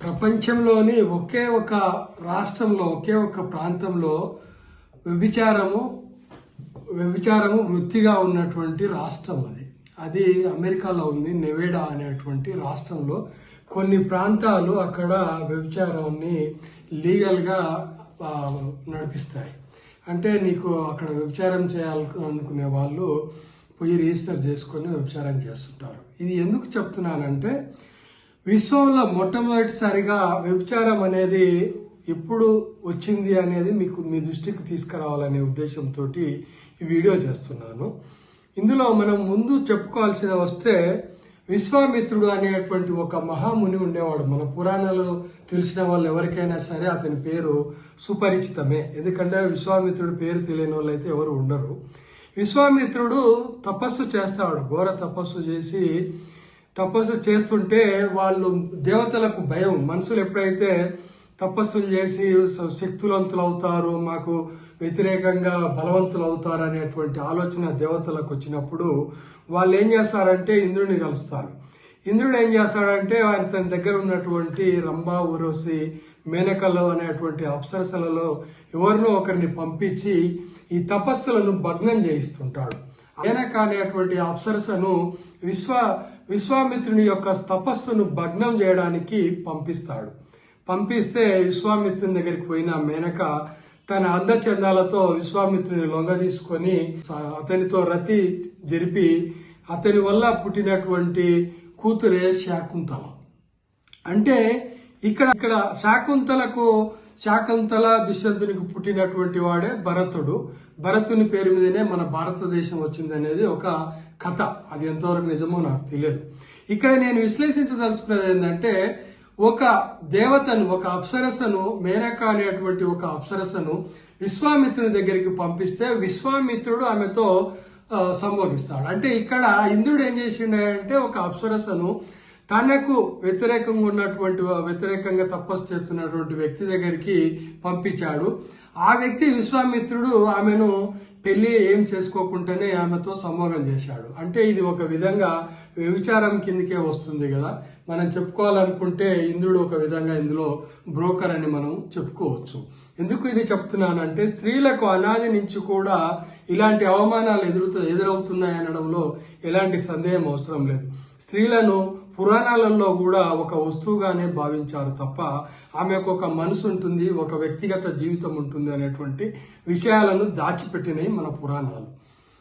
ప్రపంచంలోని ఒకే ఒక రాష్ట్రంలో ఒకే ఒక ప్రాంతంలో వ్యభిచారము వ్యభిచారము వృత్తిగా ఉన్నటువంటి రాష్ట్రం అది. అది అమెరికాలో ఉంది నెవేడా అనేటువంటి రాష్ట్రంలో. కొన్ని ప్రాంతాలు అక్కడ వ్యభిచారాన్ని లీగల్గా నడిపిస్తాయి. అంటే నీకు అక్కడ వ్యభిచారం చేయాలనుకునే వాళ్ళు పోయి రిజిస్టర్ చేసుకొని వ్యభిచారం చేస్తుంటారు. ఇది ఎందుకు చెప్తున్నానంటే విశ్వంలో మొట్టమొదటిసారిగా వ్యభిచారం అనేది ఎప్పుడు వచ్చింది అనేది మీకు మీ దృష్టికి తీసుకురావాలనే ఉద్దేశంతో ఈ వీడియో చేస్తున్నాను. ఇందులో మనం ముందు చెప్పుకోవాల్సిన వస్తే విశ్వామిత్రుడు అనేటువంటి ఒక మహాముని ఉండేవాడు. మన పురాణాలు తెలిసిన వాళ్ళు ఎవరికైనా సరే అతని పేరు సుపరిచితమే. ఎందుకంటే విశ్వామిత్రుడు పేరు తెలియని వాళ్ళు అయితే ఎవరు ఉండరు. విశ్వామిత్రుడు తపస్సు చేస్తాడు ఘోర తపస్సు చేసి తపస్సు చేస్తుంటే వాళ్ళు దేవతలకు భయం. మనుషులు ఎప్పుడైతే తపస్సులు చేసి శక్తులంతులు శక్తివంతులు అవుతారు మాకు వ్యతిరేకంగా బలవంతులు అవుతారు అనేటువంటి ఆలోచన దేవతలకు వచ్చినప్పుడు వాళ్ళు ఏం చేస్తారంటే ఇంద్రుడిని కలుస్తారు. ఇంద్రుడు ఏం చేస్తాడంటే ఆయన తన దగ్గర ఉన్నటువంటి రంభా ఊరవసి మేనకలు అనేటువంటి అప్సరసలలో ఎవరినో ఒకరిని పంపించి ఈ తపస్సులను భగ్నం చేయిస్తుంటాడు. మేనక అనేటువంటి అప్సరసను విశ్వ విశ్వామిత్రుని యొక్క తపస్సును భగ్నం చేయడానికి పంపిస్తాడు. పంపిస్తే విశ్వామిత్రుని దగ్గరికి పోయిన మేనక తన అందచందాలతో విశ్వామిత్రుని లొంగ తీసుకొని అతనితో రతి జరిపి అతని వల్ల పుట్టినటువంటి కూతురే శాకుంతల. అంటే ఇక్కడ ఇక్కడ శాకుంతలకు శాకంతల దుష్యంతునికి పుట్టినటువంటి వాడే భరతుడు. భరతుని పేరు మీదనే మన భారతదేశం వచ్చింది అనేది ఒక కథ. అది ఎంతవరకు నిజమో నాకు తెలియదు. ఇక్కడ నేను విశ్లేషించదలుచుకున్నది ఏంటంటే ఒక దేవతను ఒక అప్సరసను మేనక అనేటువంటి ఒక అప్సరసను విశ్వామిత్రుని దగ్గరికి పంపిస్తే విశ్వామిత్రుడు ఆమెతో సంభోగిస్తాడు అంటే ఇక్కడ ఇంద్రుడు ఏం చేసిండే ఒక అప్సరసను తనకు వ్యతిరేకంగా ఉన్నటువంటి వ్యతిరేకంగా తపస్సు చేస్తున్నటువంటి వ్యక్తి దగ్గరికి పంపించాడు. ఆ వ్యక్తి విశ్వామిత్రుడు ఆమెను పెళ్ళి ఏం చేసుకోకుండానే ఆమెతో సంభోగం చేశాడు. అంటే ఇది ఒక విధంగా వ్యభిచారం కిందకే వస్తుంది కదా. మనం చెప్పుకోవాలనుకుంటే ఇంద్రుడు ఒక విధంగా ఇందులో బ్రోకర్ అని మనం చెప్పుకోవచ్చు. ఎందుకు ఇది చెప్తున్నానంటే స్త్రీలకు అనాది నుంచి కూడా ఇలాంటి అవమానాలు ఎదురుతూ ఎదురవుతున్నాయి అనడంలో ఎలాంటి సందేహం అవసరం లేదు. స్త్రీలను పురాణాలలో కూడా ఒక వస్తువుగానే భావించారు తప్ప ఆమెకు ఒక మనసు ఉంటుంది ఒక వ్యక్తిగత జీవితం ఉంటుంది అనేటువంటి విషయాలను దాచిపెట్టినాయి మన పురాణాలు.